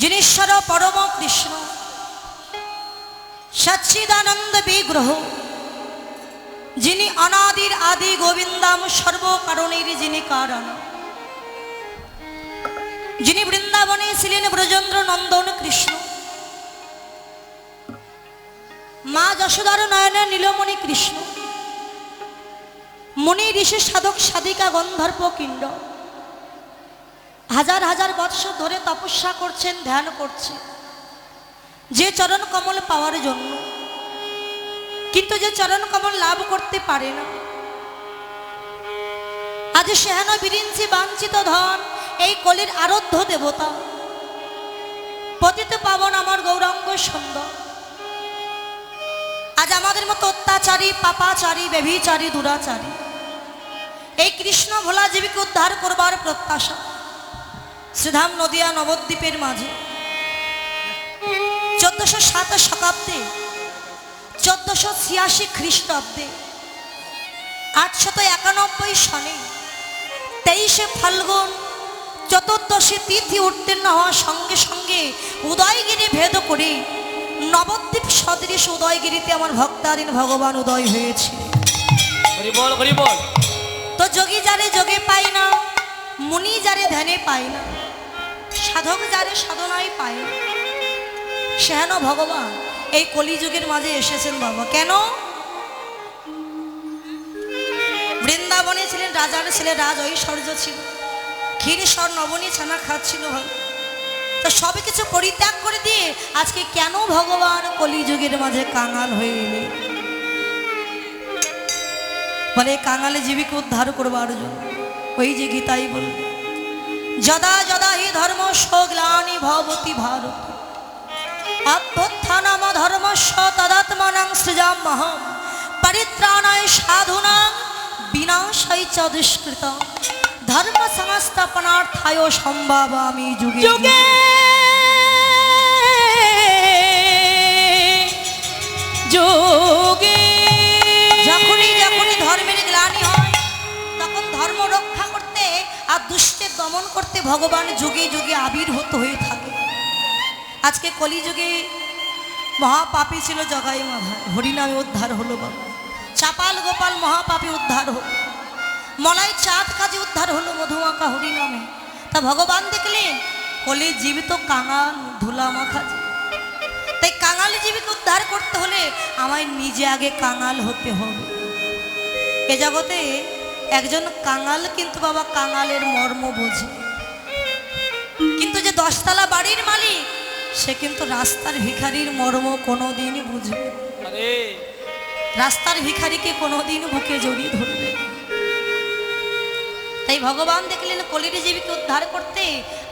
যিনীশ্বর পরম কৃষ্ণ। সচ্চিদানন্দ বিগ্রহ। যিনি অনাদির আদি গোবিন্দাম সর্বকারণের যিনি কারণ। যিনি বৃন্দাবনে ছিলেন ব্রজেন্দ্র নন্দন কৃষ্ণ। মা যশোদার নয়নের নীলমণি কৃষ্ণ। মুনি ঋষি সাধক সাধিকা গন্ধর্ব কিণ্ড। হাজার হাজার বৎসর ধরে তপস্যা করছেন, ধ্যান করছে যে চরণ কমল পাওয়ার জন্য। কিন্তু যে চরণ কমল লাভ করতে পারে না। আজ সেহেন বিরিঞ্চি বাঞ্ছিত ধন, এই কলির আরাধ্য দেবতা। পতিত পাবন আমার গৌরাঙ্গ সুন্দর। আজ আমাদের মতো অত্যাচারী, পাপাচারী, ব্যভিচারী, দুরাচারী। এই কৃষ্ণ ভোলা জীবীকে উদ্ধার করবার প্রত্যাশা। শ্রীধাম নদিয়া নবদ্বীপের মাঝে। চোদ্দশো সাত শতাব্দে চোদ্দশো ছিয়াশি খ্রিস্টাব্দে আটশত একানব্বই সনে তেইশে ফাল্গুন চতুর্দশী তিথি উত্তীর্ণ হওয়ার সঙ্গে সঙ্গে উদয়গিরি ভেদ করে নবদ্বীপ সদৃশ উদয়গিরিতে আমার ভক্তাধীন ভগবান উদয় হয়েছে। তো যোগী জানে যোগে পাই না মুনি যারে ধ্যানে পায় না, সাধক যারে সাধনায় পায় না। সেহেন ভগবান, এই কলিযুগের মাঝে এসেছেন বাবা। কেন? বৃন্দাবনে ছিলেন, রাজার ছেলে রাজ ঐশ্বর্য ছিল। ক্ষীর স্বর নবনী ছানা খাচ্ছিল তো সব কিছু পরিত্যাগ করে দিয়ে আজকে কেন ভগবান কলিযুগের মাঝে কাঙাল হয়ে এলেন? বলে, কাঙালে জীবিকা উদ্ধার করবার জন্য। ওই যে গীতাই বল যদা যদা হি ধর্ম গ্লানি ভবতি ভারত। অভ্যুত্থানম ধর্মস্ব তদাত্মনাং সৃজামহম পরিত্রাণায় সাধুনাং বিনাশাই চ দুষ্কৃত ধর্ম সংস্থাপনার্থায় সম্ভাবামি যুগে। যুগে। যোগে দুষ্টের দমন করতে ভগবান যুগে যুগে আবির্ভূত হয়ে থাকে। আজকে কলিযুগে মহাপাপী ছিল জগাই মাধায় হরিনামে উদ্ধার হলো বাবা। চাপাল গোপাল মহাপাপী উদ্ধার হলো। মলাই চাঁদ কাজে উদ্ধার হলো মধুমাকা হরিনামে। তা ভগবান দেখলেন, কলি জীবিত কাঙাল ধুলা মাখা তাই কাঙাল জীবীকে উদ্ধার করতে হলে আমায় নিজে আগে কাঙাল হতে হবে। এ জগতে একজন কাঙাল কিন্তু বাবা কাঙালের মর্ম বোঝে। কিন্তু যে দশতলা বাড়ির মালিক সে কিন্তু রাস্তার ভিখারির মর্ম কোনোদিন বুঝবে রাস্তার ভিখারিকে কোনোদিন বুকে জড়িয়ে ধরবে তাই ভগবান দেখলেন কলির জীবীকে উদ্ধার করতে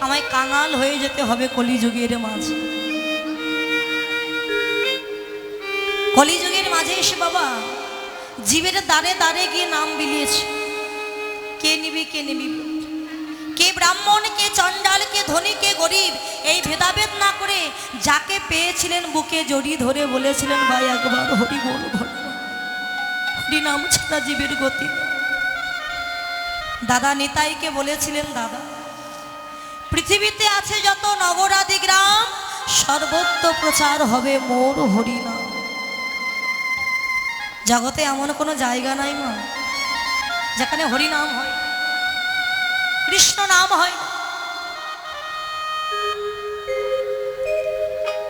আমায় কাঙাল হয়ে যেতে হবে কলিযুগের মাঝে। কলিযুগের মাঝে এসে বাবা জীবের দ্বারে দ্বারে গিয়ে নাম বিলিয়েছে। কে নিবি কে নিবি? কে ব্রাহ্মণ কে চণ্ডাল কে ধনী কে গরিব? এই ভেদাভেদ না করে যাকে পেয়েছিলেন বুকে জড়িয়ে ধরে বলেছিলেন, ভাই, একবার হরি বল হরি নাম ছাড়া জীবের গতি দাদা নিতাইকে বলেছিলেন, দাদা, পৃথিবীতে আছে যত নগরাদি গ্রাম সর্বত্র প্রচার হবে মোর হরিনাম জগতে এমন কোনো জায়গা নাই মা। যেখানে হরিনাম হয়, কৃষ্ণ নাম হয়। না।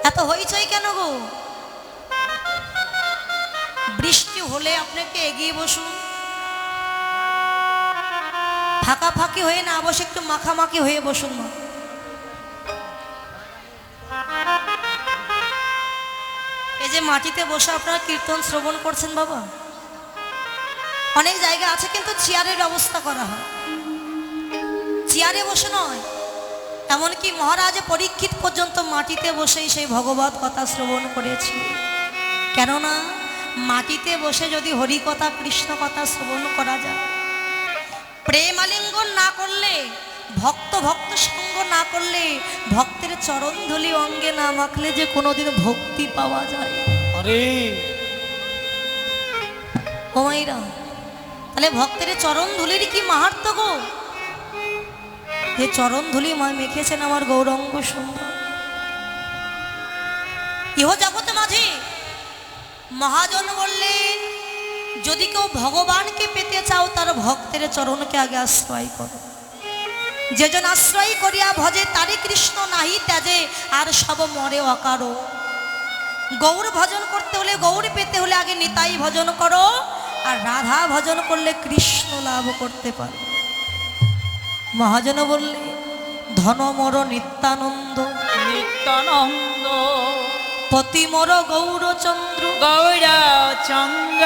এত হইচই কেন গো? বৃষ্টি হলে আপনাকে এগিয়ে বসুন। ফাঁকা ফাঁকি হয়ে না বসে একটু মাখামাখি হয়ে বসুন মা। এই যে মাটিতে বসে আপনারা কীর্তন শ্রবণ করছেন বাবা। অনেক জায়গা আছে কিন্তু চেয়ারের ব্যবস্থা করা হয়। চেয়ারে বসে নয়। এমনকি মহারাজ পরীক্ষিত পর্যন্ত মাটিতে বসেই সেই ভগবত কথা শ্রবণ করেছি। কেননা মাটিতে বসে যদি হরি কথা কৃষ্ণ কথা শ্রবণ করা যায় প্রেমালিঙ্গন না করলে ভক্ত ভক্ত সঙ্গ না করলে ভক্তের চরণধুলি অঙ্গে না মাখলে যে কোনোদিন ভক্তি পাওয়া যায়। আরে! তাহলে ভক্তের চরণ ধুলির কি মাহাত্ম গো? যে চরণ ধুলি মেখেছেন আমার গৌরঙ্গ সুন্দর। ইহ জগতে মাঝে মহাজন বললেন, যদি কেউ ভগবানকে পেতে চাও, তার ভক্তের চরণকে আগে আশ্রয় করো। যেজন আশ্রয় করিয়া ভজে তারে কৃষ্ণ নাহি ত্যাজে, আর সব মরে অকারো। গৌর ভজন করতে হলে, গৌর পেতে হলে আগে নিতাই ভজন করো। আর রাধা ভজন করলে কৃষ্ণ লাভ করতে পারো। মহাজন বললে ধন মর নিত্যানন্দ নিত্যানন্দ পতি মর গৌরচন্দ্র গৌরচন্দ্র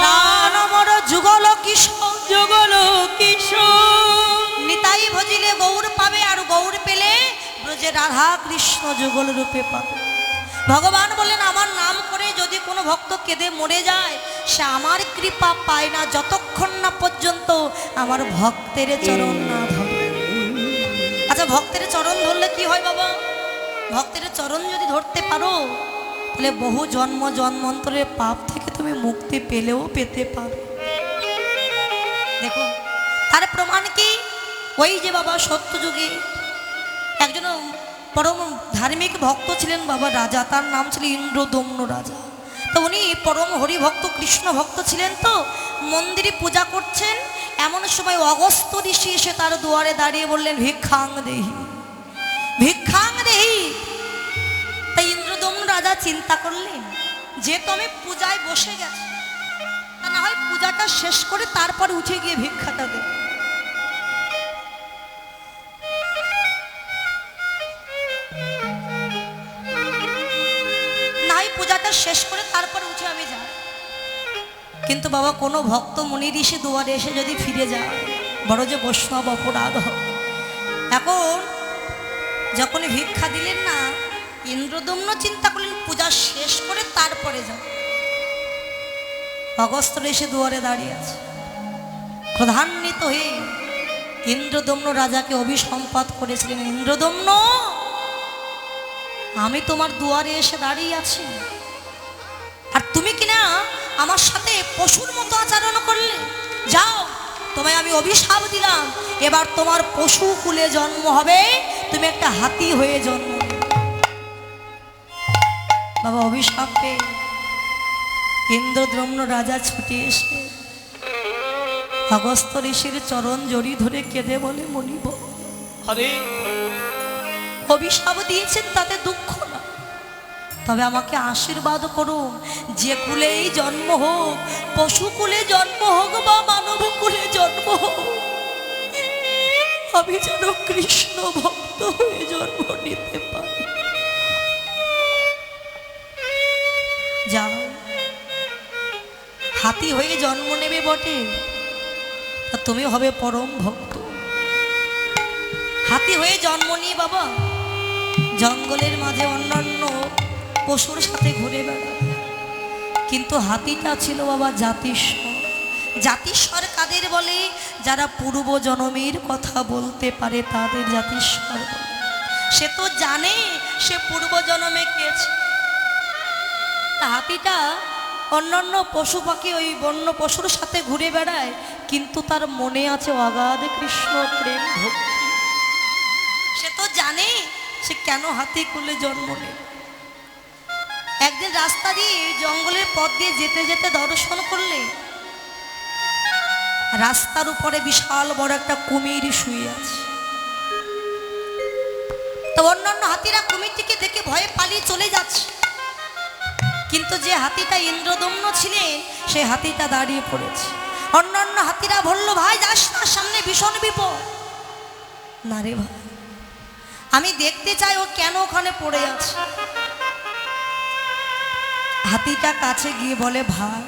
প্রাণ মর যুগল কিশোর যুগল কিশোর নিতাই ভজিলে গৌর পাবে আর গৌর পেলে ব্রজে রাধা কৃষ্ণ যুগল রূপে পাবে। ভগবান বললেন, আমার নাম করে যদি কোনো ভক্ত কেঁদে মরে যায়, সে আমার কৃপা পায় না যতক্ষণ না পর্যন্ত আমার ভক্তের চরণ না ধরে। আচ্ছা ভক্তের চরণ ধরলে কি হয় বাবা? ভক্তের চরণ যদি ধরতে পারো, তাহলে বহু জন্ম জন্মান্তরের পাপ থেকে তুমি মুক্তি পেলেও পেতে পারো। দেখো তার প্রমাণ কি? ওই যে বাবা সত্যযুগে একজন পরম ধার্মিক ভক্ত ছিলেন বাবা রাজা, তার নাম ছিল ইন্দ্রদম্ন রাজা। তো উনি পরম হরিভক্ত, কৃষ্ণ ভক্ত ছিলেন তো, মন্দিরে পূজা করছেন। এমন সময় অগস্ত ঋষি এসে তার দুয়ারে দাঁড়িয়ে বললেন, ভিক্ষাং দেহি। ভিক্ষাং দেহি? তাই ইন্দ্রদম্ন রাজা চিন্তা করলেন যেহেতু আমি পূজায় বসে গেছি, তা না হয় পূজাটা শেষ করে তারপর উঠে গিয়ে ভিক্ষাটা দেব। পূজাটা শেষ করে তারপর উঠে আমি যাই। কিন্তু বাবা, কোনো ভক্ত মনির ঋষি দুয়ারে এসে যদি ফিরে যায়, বড় যে বৈষ্ণব অপরাধ এখন যখন ভিক্ষা দিলেন না, ইন্দ্রদম্ন চিন্তা করলেন, পূজা শেষ করে তারপরে যাব অগস্ত এসে দুয়ারে দাঁড়িয়ে আছে। প্রধান্বিত হয়ে ইন্দ্রদম্ন রাজাকে অভিসম্পাত করেছিলেন। ইন্দ্রদম্ন, আমি তোমার দুয়ারে এসে দাঁড়িয়ে আছি। কিনা আমার সাথে পশুর মতো আচরণ করলে? যাও তোমায় আমি অভিশাপ দিলাম। এবার তোমার পশু কুলে জন্ম হবে। তুমি একটা হাতি হয়ে জন্ম বাবা অভিশাপ পেয়ে ইন্দ্রদ্রম্ন রাজা ছুটে এসে অগস্ত ঋষির চরণ জড়ি ধরে কেঁদে বলে মনিব হরে অভিশাপ দিয়েছেন তাতে দুঃখ না তবে আমাকে আশীর্বাদ করুন। যে কুলেই জন্ম হোক, পশু কুলে জন্ম হোক বা মানব কুলে জন্ম হোক, আমি যেন কৃষ্ণ ভক্ত হয়ে জন্ম নিতে পারি। যাও। হাতি হয়ে জন্ম নেবে বটে, তা তুমি হবে পরম ভক্ত। হাতি হয়ে জন্ম নিয়ে বাবা, জঙ্গলের মাঝে অন্যান্য পশুর সাথে ঘুরে বেড়ায়। কিন্তু হাতিটা ছিল বাবা জাতিস্বর। জাতিস্বর কাদের বলে? যারা পূর্ব জনমের কথা বলতে পারে তাদের জাতিস্বর সে তো জানে সে পূর্ব জনমে কে ছিল। তা হাতিটা অন্যান্য পশু পাখি ওই বন্য পশুর সাথে ঘুরে বেড়ায়, কিন্তু তার মনে আছে অগাধ কৃষ্ণ প্রেম ভক্তি। সে তো জানে সে কেন হাতি কুলে জন্ম নেয়। একদিন রাস্তা দিয়ে জঙ্গলের পথ দিয়ে যেতে যেতে দর্শন করলে রাস্তার উপরে বিশাল বড় একটা কুমির শুয়ে আছে। তো অন্যান্য হাতিরা কুমিরটিকে দেখে ভয়ে পালিয়ে চলে যাচ্ছে। কিন্তু যে হাতিটা ইন্দ্রদম্ন ছিলেন সেই হাতিটা দাঁড়িয়ে পড়েছে। অন্যান্য হাতিরা বলল, ভাই, যাস না, সামনে ভীষণ বিপদ। না রে ভাই, আমি দেখতে চাই ও কেন ওখানে পড়ে আছে? হাতিটা কাছে গিয়ে বলে, ভাই,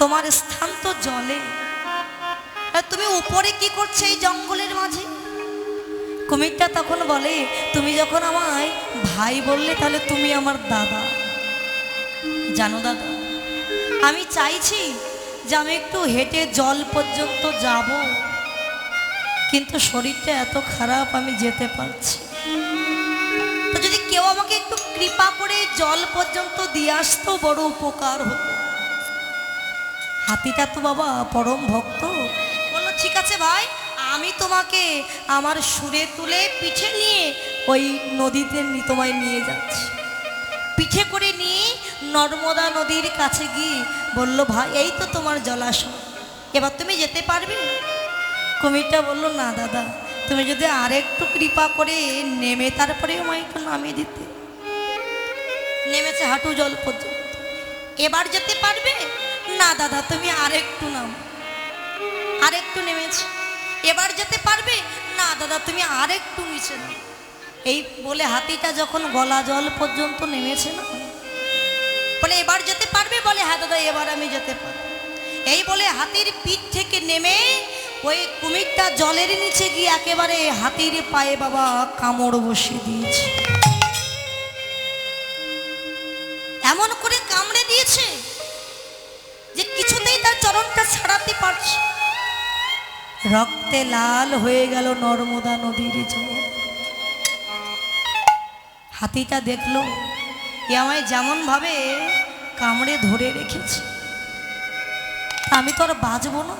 তোমার স্থান তো জলে। তুমি উপরে কি করছে এই জঙ্গলের মাঝে? কুমিরটা তখন বলে, তুমি যখন আমায় ভাই বললে, তাহলে তুমি আমার দাদা। জানো দাদা, আমি চাইছি যে আমি একটু হেঁটে জল পর্যন্ত যাব, কিন্তু শরীরটা এত খারাপ আমি যেতে পারছি কৃপা করে জল পর্যন্ত দিয়ে আসতো, বড় উপকার হতো। হাতিটা তো বাবা পরম ভক্ত। বলল, ঠিক আছে ভাই, আমি তোমাকে আমার সুরে তুলে পিঠে নিয়ে ওই নদীতে তোমায় নিয়ে যাচ্ছি। পিঠে করে নিয়ে নর্মদা নদীর কাছে গিয়ে বলল, ভাই, এই তো তোমার জলাশয়। এবার তুমি যেতে পারবে? কুমিরটা বলল, না দাদা, তুমি যদি আরেকটু কৃপা করে নেমে তারপরে আমায় একটু নামিয়ে দিতে। নেমেছে হাঁটু জল পর্যন্ত। এবার যেতে পারবে? না, দাদা, তুমি আরেকটু নাম। আরেকটু নেমেছে। এবার যেতে পারবে? না, দাদা, তুমি আরেকটু নিচে নাও এই বলে হাতিটা যখন গলা জল পর্যন্ত নেমেছে না, বলে, এবার যেতে পারবে? বলে হ্যাঁ দাদা, এবার আমি যেতে পারব। এই বলে হাতির পিঠ থেকে নেমে ওই কুমিরটা জলের নিচে গিয়ে একেবারে হাতির পায়ে বাবা কামড় বসিয়ে দিয়েছে। এমন করে কামড়ে দিয়েছে যে কিছুতেই তার চরণটা ছাড়াতে পারছে রক্তে লাল হয়ে গেল নর্মদা নদীর হাতিটা দেখল, এ আমায় যেমনভাবে কামড়ে ধরে রেখেছে। আমি তো আর বাঁচবো না।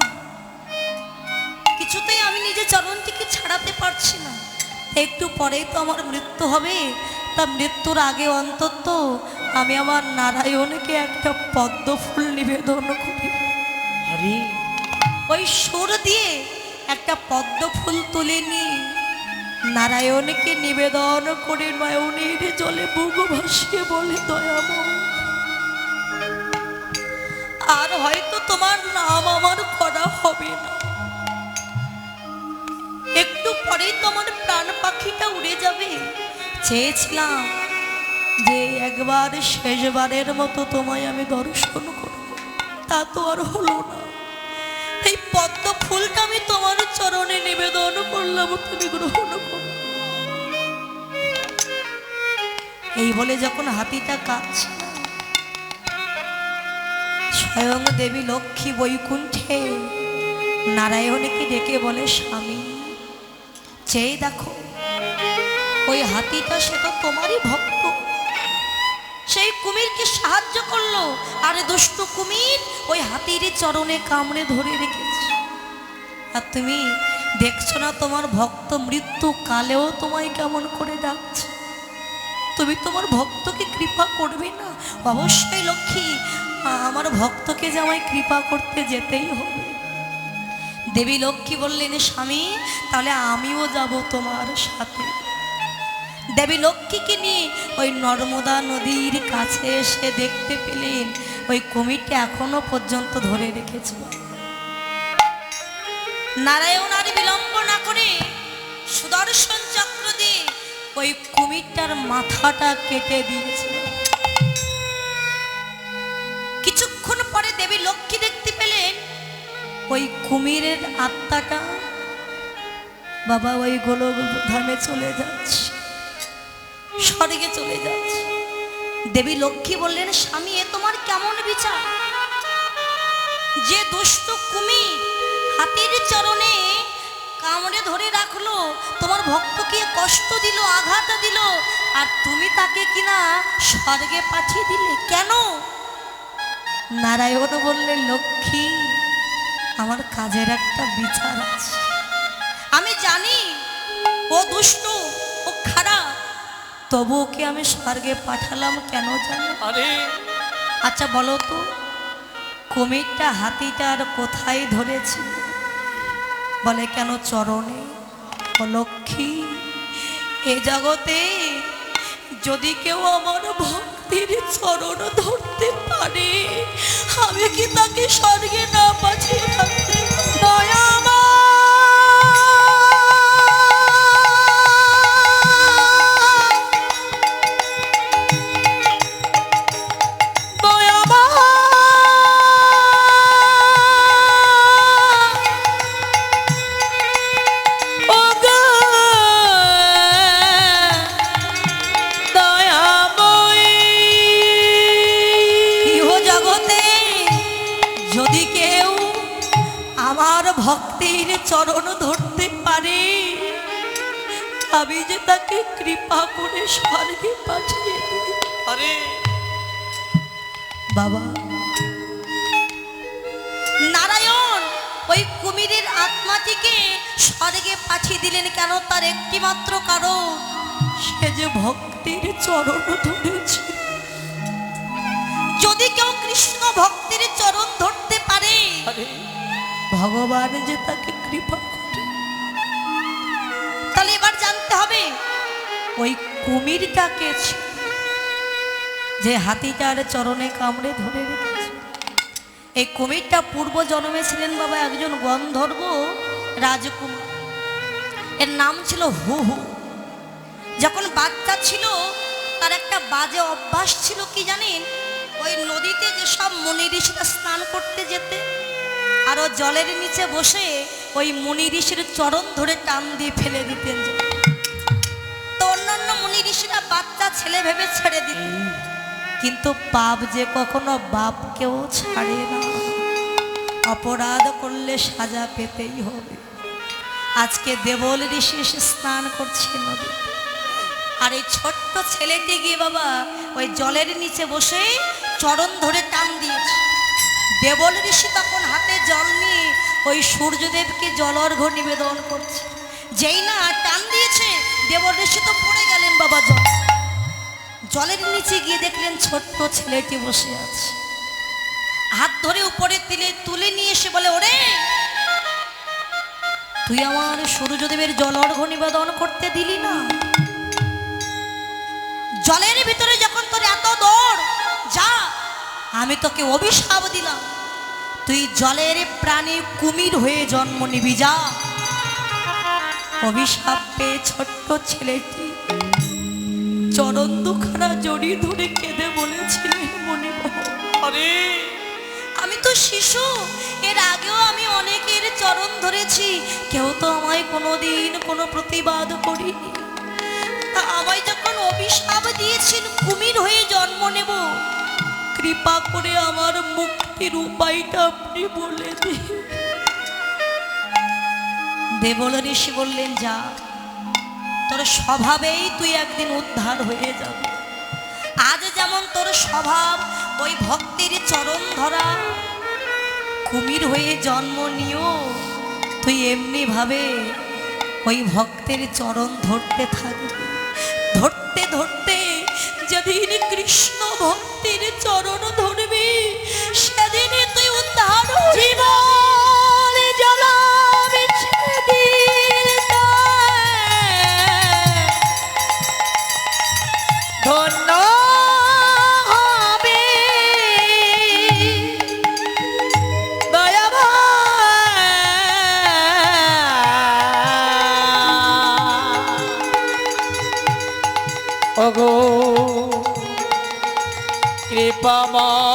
কিছুতেই আমি নিজের চরণটিকে ছাড়াতে পারছি না। একটু পরেই তো আমার মৃত্যু হবে। তা মৃত্যুর আগে অন্তত আমি আমার নারায়ণকে একটা পদ্ম ফুল নিবেদন করি। আরে। ওই সুর দিয়ে একটা পদ্ম ফুল তুলে নিয়ে নারায়ণকে নিবেদন করে নয়নের জলে বুক ভাসিয়ে বলে দয়াময় আর হয়তো তোমার নাম আমার করা হবে না। একটু পরেই তোমার প্রাণ পাখিটা উড়ে যাবে। চেয়েছিলাম যে একবার শেষবারের মতো তোমায় আমি দর্শন করব, তা তো আর হলো না। এই পদ্ম ফুলটা আমি তোমার চরণে নিবেদন করলাম, তুমি গ্রহণ করো। এই বলে যখন হাতিটা কাঁদছে, স্বয়ং দেবী লক্ষ্মী বৈকুণ্ঠে নারায়ণকে ডেকে বলে, স্বামী, চেয়ে দেখো, ওই হাতিটা সে তো তোমারই ভক্ত। সেই কুমিরকে সাহায্য করল। আর দুষ্ট কুমির, ওই হাতির চরণে কামড়ে ধরে রেখেছে। আর তুমি দেখছ না তোমার ভক্ত মৃত্যু কালেও তোমায় কেমন করে ডাকছে? তুমি তোমার ভক্তকে কৃপা করবে না? অবশ্যই লক্ষ্মী, আমার ভক্তকে যে আমায় কৃপা করতে যেতেই হবে। দেবী লক্ষ্মী বললেন, স্বামী, তাহলে আমিও যাব তোমার সাথে। দেবী লক্ষ্মীকে নিয়ে ওই নর্মদা নদীর কাছে এসে দেখতে পেলেন, ওই কুমিরটা এখনও পর্যন্ত ধরে রেখেছে। নারায়ণ আর বিলম্ব না করে সুদর্শন চক্র দিয়ে ওই কুমিরটার মাথাটা কেটে দিয়েছিল কিছুক্ষণ পরে দেবী লক্ষ্মী দেখতে পেলেন, ওই কুমিরের আত্মাটা বাবা ওই গোলক ধামে চলে যাচ্ছে। স্বর্গে চলে যাচ্ছে। দেবী লক্ষ্মী বললেন, স্বামী, এ তোমার কেমন বিচার? যে দুষ্ট কুমির হাতির চরণে কামড়ে ধরে রাখল, তোমার ভক্তকে কষ্ট দিল, আঘাত দিল, আর তুমি তাকে কিনা স্বর্গে পাঠিয়ে দিলে কেন? নারায়ণ বললেন, লক্ষ্মী, আমার কাজের একটা বিচার আছে। আমি জানি, ও দুষ্ট তবু ওকে আমি স্বর্গে পাঠালাম কেন জানো? আরে। আচ্ছা বলো তো কুমিরটা হাতিটার কোথায় ধরেছি? বলে কেন চরণে? লক্ষ্মী এ জগতে যদি কেউ আমার ভক্তির চরণ ধরতে পারে আমি কি তাকে স্বর্গে না পাঠিয়ে থাকতে ইহ ভক্তির চরণ ধরতে পারে। আমি যে তাকে কৃপা করে স্বর্গে পাঠিয়ে আরে। বাবা। নারায়ণ ওই কুমিরের আত্মাটিকে স্বর্গে পাঠিয়ে দিলেন কেন তার একটি মাত্র কারণ? সে যে ভক্তির চরণ ধরেছে। যদি কেউ কৃষ্ণ ভক্তির চরণ ধরতে পারে ভগবান যে তাকে কৃপা করে। তাহলে এবার জানতে হবে, ওই কুমিরটা কে যে হাতিটার চরণে কামড়ে ধরে রেখেছে। এই কুমিরটা পূর্ব জন্মে ছিলেন বাবা একজন গন্ধর্ব রাজকুমার। এর নাম ছিল হু হু যখন বাচ্চা ছিল, তার একটা বাজে অভ্যাস ছিল কি জানেন? ওই নদীতে যেসব মুনি ঋষিরা স্নান করতে যেতে আর জলের নিচে বসে ওই মুনি ঋষির চরণ ধরে টান দিয়ে ফেলে দিতেন। তো অন্যান্য মুনি ঋষিরা বাচ্চা ছেলে ভেবে ছেড়ে দিতেন। কিন্তু পাপ যে কখনো বাপকেও ছাড়ে না। অপরাধ করলে সাজা পেতেই হবে। আজকে দেবল ঋষি এসে স্নান করছে নদীতে। আর এই ছোট্ট ছেলেটি গিয়ে বাবা ওই জলের নিচে বসে চরণ ধরে টান দিয়েছে। দেবল ঋষি তখন জল নিয়ে ওই সূর্যদেবকে জল জলর্ঘ নিবেদন করছে। যেই না টান দিয়েছে ঋষি তো পড়ে গেলেন বাবা জল। জলের নিচে গিয়ে দেখলেন ছোট্ট ছেলেটি বসে আছে। হাত ধরে উপরে তুলে তুলে নিয়ে এসে বলে, ওরে, তুই আমার সূর্যদেবের জলর্ঘ নিবেদন করতে দিলি না? জলের ভিতরে যখন তোর এত দৌড়, যা, আমি তোকে অভিশাপ দিলাম। তুই জলের প্রাণী কুমির হয়ে জন্ম নিবি যা। অভিশাপ পেয়ে ছোট্ট ছেলেটি চরণ দুখানা জড়িয়ে ধরে কেঁদে বলেছিলেন মনে হরে আমি তো শিশু এর আগেও আমি অনেকের চরণ ধরেছি কেউ তো আমায় কোনোদিন কোনো প্রতিবাদ করিনি। তা আমায় যখন অভিশাপ দিয়েছেন কুমির হয়ে জন্ম নেব কৃপা করে আমার মুক্তির উপায়টা আপনি বলে দিন। দেবল ঋষি বললেন, যা, তোর স্বভাবেই তুই একদিন উদ্ধার হয়ে যাবে। আজ যেমন তোর স্বভাব, ওই ভক্তির চরণ ধরা। কুমির হয়ে জন্ম নিও, তুই এমনি ভাবে ওই ভক্তের চরণ ধরতে থাকবি। ধরতে ধরতে যেদিন কৃষ্ণ ভক্তির চরণ ধরবি সেদিনই তুই উদ্ধার জীবন ওগো কৃপাময়